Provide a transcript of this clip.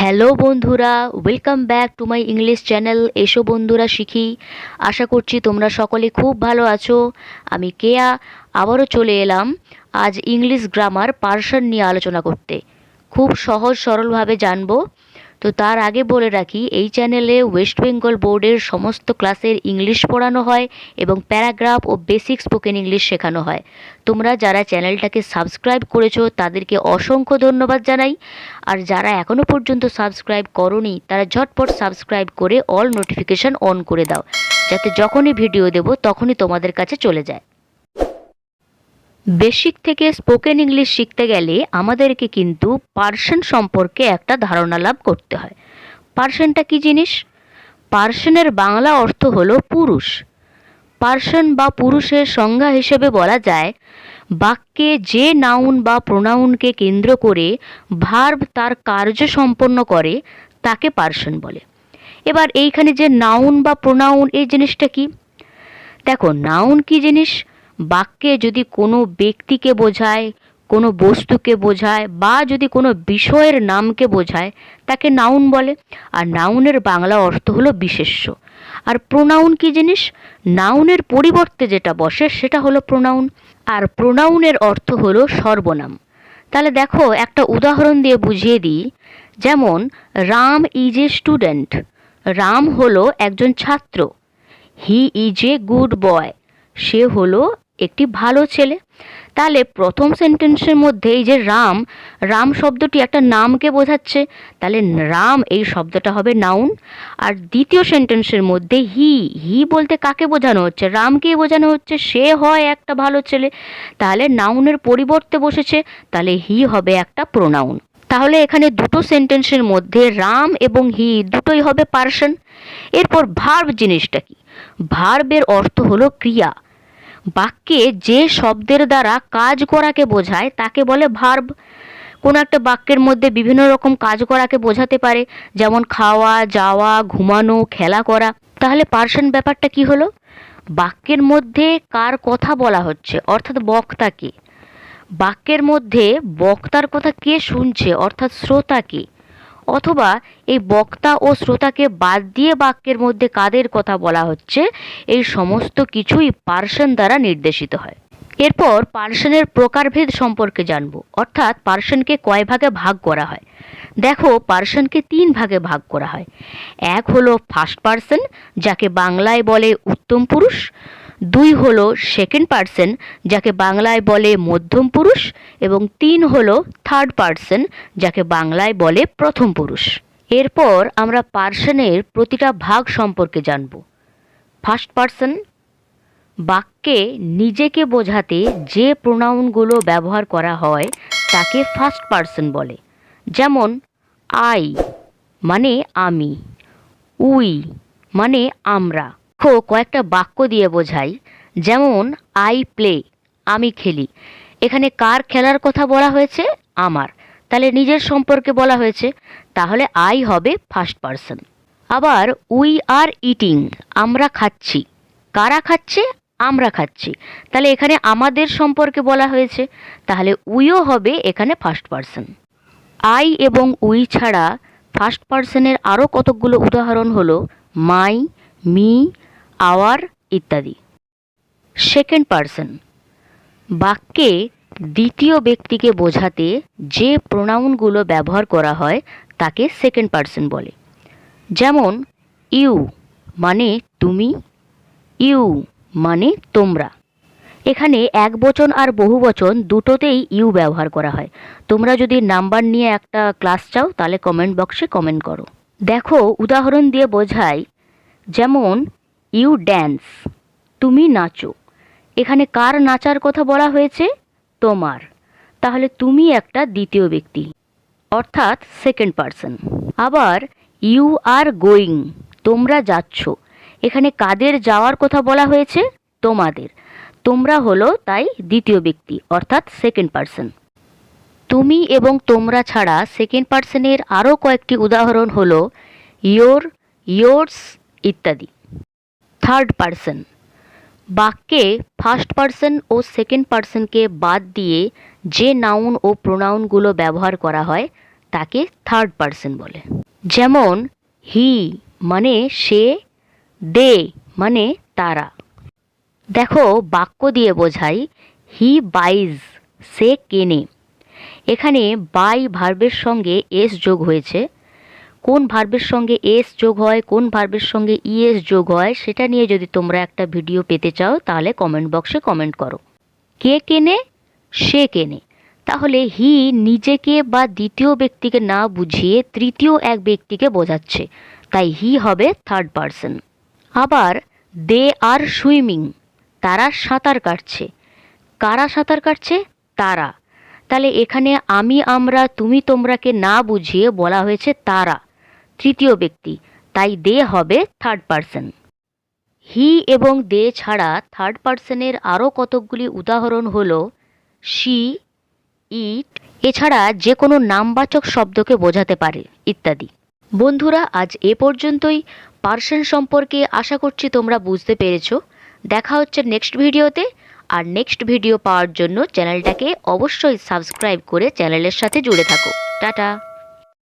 Hello বন্ধুরা welcome back to my English channel এসো বন্ধুরা শিখি। আশা করছি তোমরা সকলে খুব ভালো আছো। আমি কেয়া, আবারও চলে এলাম আজ ইংলিশ গ্রামার পার্সন নিয়ে আলোচনা করতে। খুব সহজ সরলভাবে জানব। তো তার আগে বলে রাখি, এই চ্যানেলে ওয়েস্ট বেঙ্গল বোর্ডের সমস্ত ক্লাসের ইংলিশ পড়ানো হয় এবং প্যারাগ্রাফ ও বেসিক স্পোকেন ইংলিশ শেখানো হয়। তোমরা যারা চ্যানেলটাকে সাবস্ক্রাইব করেছ, তাদেরকে অসংখ্য ধন্যবাদ জানাই। আর যারা এখনও পর্যন্ত সাবস্ক্রাইব করনি, তারা ঝটপট সাবস্ক্রাইব করে অল নোটিফিকেশন অন করে দাও, যাতে যখনই ভিডিও দেব, তখনই তোমাদের কাছে চলে যায়। বেসিক থেকে স্পোকেন ইংলিশ শিখতে গেলে আমাদেরকে কিন্তু পার্সন সম্পর্কে একটা ধারণা লাভ করতে হয়। পার্সনটা কি জিনিস? পার্সনের বাংলা অর্থ হলো পুরুষ। পার্সন বা পুরুষের সংজ্ঞা হিসেবে বলা যায়, বাক্যে যে নাউন বা প্রোনাউনকে কেন্দ্র করে ভার্ব তার কার্য সম্পন্ন করে, তাকে পার্সন বলে। এবার এইখানে যে নাউন বা প্রোনাউন, এই জিনিসটা কি? দেখো, নাউন কি জিনিস? বাক্যে যদি কোনো ব্যক্তিকে বোঝায়, কোনো বস্তুকে বোঝায় বা যদি কোনো বিষয়ের নামকে বোঝায়, তাকে নাউন বলে। আর নাউনের বাংলা অর্থ হলো বিশেষ্য। আর প্রোনাউন কি জিনিস? নাউনের পরিবর্তে যেটা বসে সেটা হলো প্রোনাউন। আর প্রোনাউনের অর্থ হলো সর্বনাম। তাহলে দেখো, একটা উদাহরণ দিয়ে বুঝিয়ে দিই। যেমন, Ram is a student. Ram হলো একজন ছাত্র। He is a good boy. সে হলো একটি ভালো ছেলে। তাহলে প্রথম সেন্টেন্সের মধ্যে এই যে রাম রাম শব্দটি একটা নামকে বোঝাচ্ছে। তাহলে রাম এই শব্দটা হবে নাউন আর দ্বিতীয় সেন্টেন্সের মধ্যে হি হি বলতে কাকে বোঝানো হচ্ছে? রামকে বোঝানো হচ্ছে, সে হয় একটা ভালো ছেলে। তাহলে নাউনের পরিবর্তে বসেছে, তাহলে হি হবে একটা প্রোনাউন তাহলে এখানে দুটো সেন্টেন্সের মধ্যে রাম এবং হি দুটোই হবে পার্সন। এরপর ভার্ব জিনিসটা কি? ভার্বের অর্থ হলো ক্রিয়া। বাক্যে যে শব্দের দ্বারা কাজ করাকে বোঝায়, তাকে বলে ভার্ব কোনো একটা বাক্যের মধ্যে বিভিন্ন রকম কাজ করাকে বোঝাতে পারে, যেমন খাওয়া, যাওয়া, ঘুমানো, খেলা করা। তাহলে পার্সন ব্যাপারটা কি হলো? বাক্যের মধ্যে কার কথা বলা হচ্ছে, অর্থাৎ বক্তা বক্তাকে বাক্যের মধ্যে বক্তার কথা কে শুনছে, অর্থাৎ শ্রোতাকে অথবা এই বক্তা ও শ্রোতাকে বাদ দিয়ে বাক্যের মধ্যে কাদের কথা বলা হচ্ছে, এই সমস্ত কিছুই পার্সন দ্বারা নির্দেশিত হয়। এরপর পার্সনের প্রকারভেদ সম্পর্কে জানব। অর্থাৎ পার্সনকে কয় ভাগে ভাগ করা হয়? দেখো, পার্সনকে তিন ভাগে ভাগ করা হয়। এক হলো ফার্স্ট পার্সন যাকে বাংলায় বলে উত্তম পুরুষ। দুই হলো সেকেন্ড পার্সন যাকে বাংলায় বলে মধ্যম পুরুষ। এবং তিন হলো থার্ড পার্সন যাকে বাংলায় বলে প্রথম পুরুষ। এরপর আমরা পার্সনের প্রতিটা ভাগ সম্পর্কে জানব। ফার্স্ট পার্সন বাক্যে নিজেকে বোঝাতে যে প্রোনাউনগুলো ব্যবহার করা হয়, তাকে ফার্স্ট পার্সন বলে। যেমন আই মানে আমি, উই মানে আমরা। দেখো, কয়েকটা বাক্য দিয়ে বোঝাই। যেমন, আই প্লে, আমি খেলি। এখানে কার খেলার কথা বলা হয়েছে? আমার। তাহলে নিজের সম্পর্কে বলা হয়েছে। তাহলে আই হবে ফার্স্ট পার্সন আবার, উই আর ইটিং, আমরা খাচ্ছি। কারা খাচ্ছে? আমরা খাচ্ছি। তাহলে এখানে আমাদের সম্পর্কে বলা হয়েছে। তাহলে উইও হবে এখানে ফার্স্ট পার্সন আই এবং উই ছাড়া ফার্স্ট পার্সনের আরও কতকগুলো উদাহরণ হলো মাই, মি, আওয়ার ইত্যাদি। সেকেন্ড পার্সন বাক্যে দ্বিতীয় ব্যক্তিকে বোঝাতে যে প্রোনাউনগুলো ব্যবহার করা হয় তাকে সেকেন্ড পার্সন বলে। যেমন, ইউ মানে তুমি, ইউ মানে তোমরা। এখানে এক বচন আর বহু বচন দুটোতেই ইউ ব্যবহার করা হয়। তোমরা যদি নাম্বার নিয়ে একটা ক্লাস চাও, তাহলে কমেন্ট বক্সে কমেন্ট করো। দেখো, উদাহরণ দিয়ে বোঝাই যেমন ইউ ড্যান্স তুমি নাচো। এখানে কার নাচার কথা বলা হয়েছে? তোমার। তাহলে তুমি একটা দ্বিতীয় ব্যক্তি, অর্থাৎ সেকেন্ড পার্সন আবার ইউ আর গোয়িং তোমরা যাচ্ছ। এখানে কাদের যাওয়ার কথা বলা হয়েছে? তোমাদের। তোমরা হলো তাই দ্বিতীয় ব্যক্তি, অর্থাৎ সেকেন্ড পার্সন তুমি এবং তোমরা ছাড়া সেকেন্ড পার্সনের আরও কয়েকটি উদাহরণ হলো ইয়োর ইয়োর্স ইত্যাদি। থার্ড পার্সন বাক্যে ফার্স্ট পার্সন ও সেকেন্ড পার্সনকে বাদ দিয়ে যে নাউন ও প্রোনাউনগুলো ব্যবহার করা হয়, তাকে থার্ড পার্সন বলে। যেমন হি মানে সে দে মানে তারা। দেখো বাক্য দিয়ে বোঝাই, হি বাইজ, সে কেনে? এখানে বাই ভার্বের সঙ্গে এস যোগ হয়েছে। কোন ভার্বের সঙ্গে এস যোগ হয়, কোন ভার্বের সঙ্গে ইএস যোগ হয়, সেটা নিয়ে যদি তোমরা একটা ভিডিও পেতে চাও, তাহলে কমেন্ট বক্সে কমেন্ট করো। কে কেনে? সে কেনে। তাহলে হি নিজেকে বা দ্বিতীয় ব্যক্তিকে না বুঝিয়ে তৃতীয় এক ব্যক্তিকে বোঝাচ্ছে। তাই হি হবে থার্ড পার্সন আবার দে আর সুইমিং। তারা সাঁতার কাটছে। কারা সাঁতার কাটছে? তারা। তাহলে এখানে আমি, আমরা, তুমি, তোমরাকে না বুঝিয়ে বলা হয়েছে তারা। তৃতীয় ব্যক্তি, তাই দে হবে থার্ড পার্সন হি এবং দে ছাড়া থার্ড পার্সনের আরও কতকগুলি উদাহরণ হল, শি, ইট, এছাড়া যে কোনো নামবাচক শব্দকে বোঝাতে পারে, ইত্যাদি। বন্ধুরা, আজ এ পর্যন্তই। পার্সন সম্পর্কে আশা করছি তোমরা বুঝতে পেরেছ। দেখা হচ্ছে নেক্সট ভিডিওতে। আর নেক্সট ভিডিও পাওয়ার জন্য চ্যানেলটাকে অবশ্যই সাবস্ক্রাইব করে চ্যানেলের সাথে জুড়ে থাকো। টাটা।